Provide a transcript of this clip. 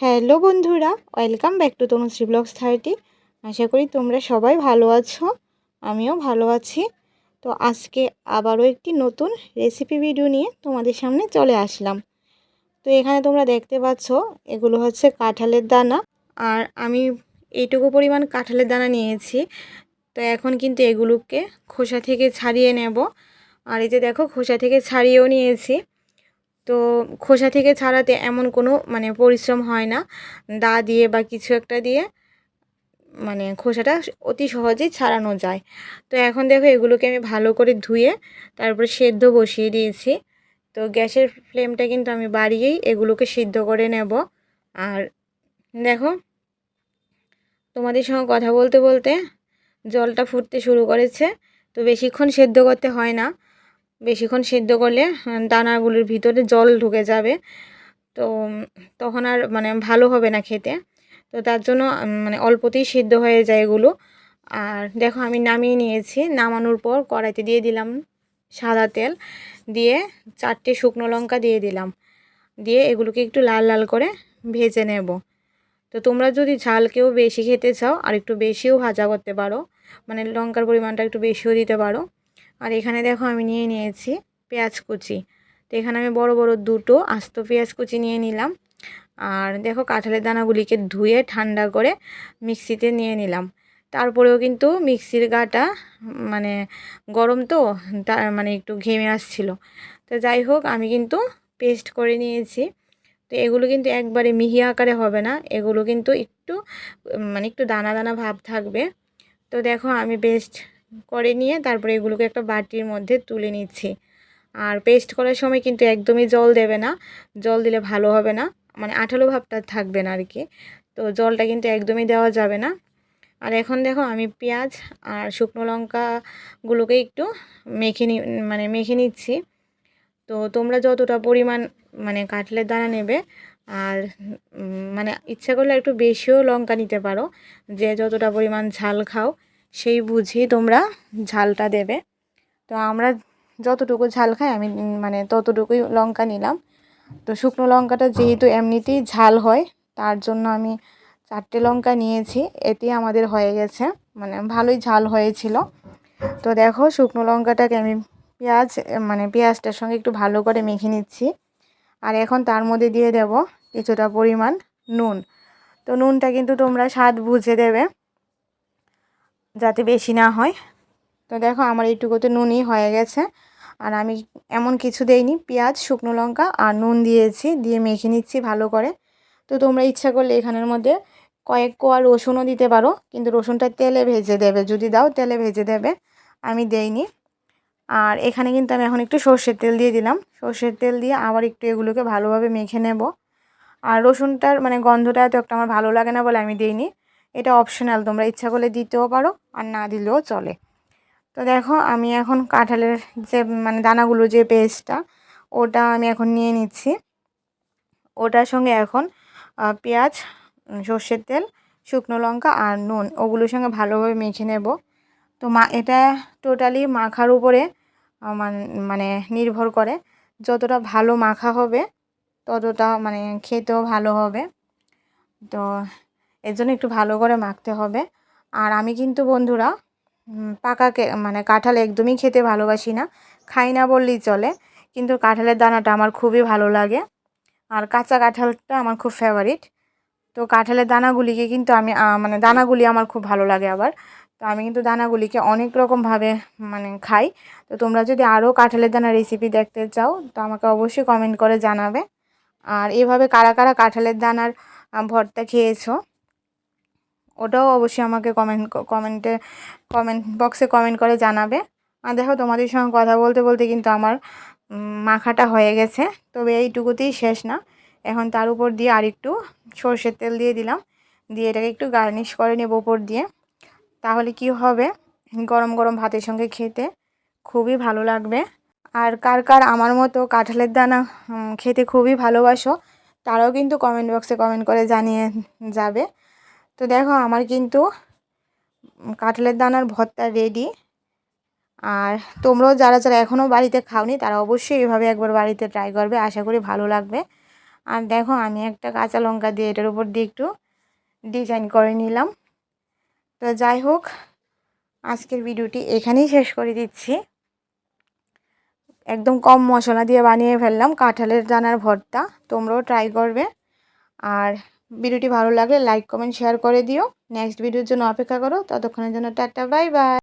Hello বন্ধুরা, welcome back to Tanushree blogs thirty. আশা করি তোমরা সবাই ভালো আছো, আমিও ভালো আছি। তো আজকে আবারও একটি নতুন রেসিপি ভিডিও নিয়ে তোমাদের সামনে চলে আসলাম। তো এখানে তোমরা দেখতে পাচ্ছ, এগুলো হচ্ছে কাঁঠালের দানা। আর আমি এইটুকু পরিমাণ কাঁঠালের দানা নিয়েছি। তো এখন কিন্তু এগুলোকে খোসা থেকে ছাড়িয়ে নেব। আর এই যে দেখো, খোসা থেকে ছাড়িয়েও নিয়েছি। তো খোসা থেকে ছাড়াতে এমন কোনো মানে পরিশ্রম হয় না। দা দিয়ে বা কিছু একটা দিয়ে মানে খোসাটা অতি সহজেই ছাড়ানো যায়। তো এখন দেখো এগুলোকে আমি ভালো করে ধুয়ে তারপরে সেদ্ধ বসিয়ে দিয়েছি। তো গ্যাসের ফ্লেমটা কিন্তু আমি বাড়িয়েই এগুলোকে সিদ্ধ করে নেব। আর দেখো তোমাদের সঙ্গে কথা বলতে বলতে জলটা ফুটতে শুরু করেছে। তো বেশিক্ষণ সেদ্ধ করতে হয় না। বেশিক্ষণ সেদ্ধ করলে দানাগুলোর ভিতরে জল ঢুকে যাবে। তো তখন আর মানে ভালো হবে না খেতে। তো তার জন্য মানে অল্পতেই সিদ্ধ হয়ে যায় এগুলো। আর দেখো আমি নামিয়ে নিয়েছি। নামানোর পর কড়াইতে দিয়ে দিলাম সাদা তেল। দিয়ে চারটে শুকনো লঙ্কা দিয়ে দিলাম। দিয়ে এগুলোকে একটু লাল লাল করে ভেজে নেব। তো তোমরা যদি ঝাল কেউ বেশি খেতে চাও, আর একটু বেশিও ভাজা করতে পারো মানে লঙ্কার পরিমাণটা একটু বেশিও দিতে পারো আর এখানে দেখো আমি নিয়ে নিয়েছি পেঁয়াজ কুচি। তো এখানে আমি বড় বড় দুটো আস্ত পেঁয়াজ কুচি নিয়ে নিলাম। আর দেখো কাঁঠালের দানাগুলিকে ধুয়ে ঠান্ডা করে মিক্সিতে নিয়ে নিলাম। তারপরেও কিন্তু মিক্সির গাটা মানে গরম তো, তার মানে একটু ঘেমে আসছিল। তো যাই হোক, আমি কিন্তু পেস্ট করে নিয়েছি। তো এগুলো কিন্তু একবারে মিহি আকারে হবে না, এগুলো কিন্তু একটু মানে একটু দানা দানা ভাব থাকবে। তো দেখো আমি পেস্ট করে নিয়ে তারপরে এগুলোকে একটা বাটির মধ্যে তুলে নিচ্ছি। আর পেস্ট করার সময় কিন্তু একদমই জল দেবে না। জল দিলে ভালো হবে না। মানে আঠালো ভাবটা থাকবে না আর কি তো জলটা কিন্তু একদমই দেওয়া যাবে না। আর এখন দেখো আমি পেঁয়াজ আর শুকনো লঙ্কাগুলোকে একটু মেখে নি মানে মেখে নিচ্ছি। তো তোমরা যতটা পরিমাণ মানে কাটলের দানা নেবে আর মানে ইচ্ছা করলে একটু বেশিও লঙ্কা নিতে পারো। যে যতটা পরিমাণ ঝাল খাও। সেই বুঝেই তোমরা ঝালটা দেবে। তো আমরা যতটুকু ঝাল খাই, আমি মানে ততটুকুই লঙ্কা নিলাম। তো শুকনো লঙ্কাটা যেহেতু এমনিতেই ঝাল হয়, তার জন্য আমি চারটে লঙ্কা নিয়েছি, এতে আমাদের হয়ে গেছে মানে ভালোই ঝাল হয়েছিল। তো দেখো, শুকনো লঙ্কাটাকে আমি পেঁয়াজ মানে পেঁয়াজটার সঙ্গে একটু ভালো করে মেখে নিচ্ছি। আর এখন তার মধ্যে দিয়ে দেব কিছুটা পরিমাণ নুন। তো নুনটা কিন্তু তোমরা স্বাদ বুঝে দেবে। যাতে বেশি না হয়। তো দেখো আমার এইটুকুতে নুনই হয়ে গেছে। আর আমি এমন কিছু দেইনি, পেঁয়াজ, শুকনো লঙ্কা আর নুন দিয়েছি, দিয়ে মেখে নিচ্ছি ভালো করে। তো তোমরা ইচ্ছা করলে এখানের মধ্যে কয়েক কোয়া রসুনও দিতে পারো, কিন্তু রসুনটা তেলে ভেজে দেবে। যদি দাও তেলে ভেজে দেবে, আমি দেইনি। আর এখানে কিন্তু আমি এখন একটু সর্ষের তেল দিয়ে দিলাম। সর্ষের তেল দিয়ে আবার একটু এগুলোকে ভালোভাবে মেখে নেব। আর রসুনটার মানে গন্ধটা এত একটা আমার ভালো লাগে না বলে আমি দিইনি। এটা অপশনাল তোমরা ইচ্ছা করলে দিতেও পারো আর না দিলেও চলে। তো দেখো, আমি এখন কাঁঠালের যে মানে দানাগুলো যে পেস্টটা ওটা আমি এখন নিয়ে নিচ্ছি। ওটার সঙ্গে এখন পেঁয়াজ সর্ষের তেল, শুকনো লঙ্কা আর নুন, ওগুলোর সঙ্গে ভালোভাবে মেখে নেব। তো মা, এটা টোটালি মাখার উপরে মানে নির্ভর করে। যতটা ভালো মাখা হবে, ততটা মানে খেতেও ভালো হবে। তো এর জন্য একটু ভালো করে মাখতে হবে। আর আমি কিন্তু বন্ধুরা পাকাকে মানে কাঁঠাল একদমই খেতে ভালোবাসি না, খাই না বললেই চলে। কিন্তু কাঁঠালের দানাটা আমার খুবই ভালো লাগে। আর কাঁচা কাঁঠালটা আমার খুব ফেভারিট তো কাঁঠালের দানাগুলিকে কিন্তু আমি মানে দানাগুলি আমার খুব ভালো লাগে আবার। তো আমি কিন্তু দানাগুলিকে অনেক রকমভাবে মানে খাই। তো তোমরা যদি আরও কাঁঠালের দানা রেসিপি দেখতে চাও, তো আমাকে অবশ্যই কমেন্ট করে জানাবে। আর এভাবে কারা কারা কাঁঠালের দানার ভর্তা খেয়েছো? ওটাও অবশ্যই আমাকে কমেন্ট কমেন্টে কমেন্ট বক্সে কমেন্ট করে জানাবে। আর দেখো তোমাদের সঙ্গে কথা বলতে বলতে কিন্তু আমার মাখাটা হয়ে গেছে। তবে এইটুকুতেই শেষ না। এখন তার উপর দিয়ে আরেকটু সর্ষের তেল দিয়ে দিলাম। দিয়ে এটাকে একটু গার্নিশ করে নেব উপর দিয়ে। তাহলে কি হবে? গরম গরম ভাতের সঙ্গে খেতে খুবই ভালো লাগবে। আর কার কার আমার মতো কাঁঠালের দানা খেতে খুবই ভালোবাসো, তারাও কিন্তু কমেন্ট বক্সে কমেন্ট করে জানিয়ে যাবে। তো দেখো আমার কিন্তু কাঁঠালের দানার ভর্তা রেডি আর তোমরাও যারা যারা এখনও বাড়িতে খাওনি, তারা অবশ্যই এভাবে একবার বাড়িতে ট্রাই করবে। আশা করি ভালো লাগবে। আর দেখো, আমি একটা কাঁচা লঙ্কা দিয়ে এটার উপর দিয়ে একটু ডিজাইন করে নিলাম। তো যাই হোক, আজকের ভিডিওটি এখানেই শেষ করে দিচ্ছি। একদম কম মশলা দিয়ে বানিয়ে ফেললাম কাঁঠালের দানার ভর্তা। তোমরাও ট্রাই করবে। আর ভিডিওটি ভালো লাগলে লাইক, কমেন্ট, শেয়ার করে দিও। নেক্সট ভিডিওর জন্য অপেক্ষা করো। ততক্ষণের জন্য টাটা, বাই বাই।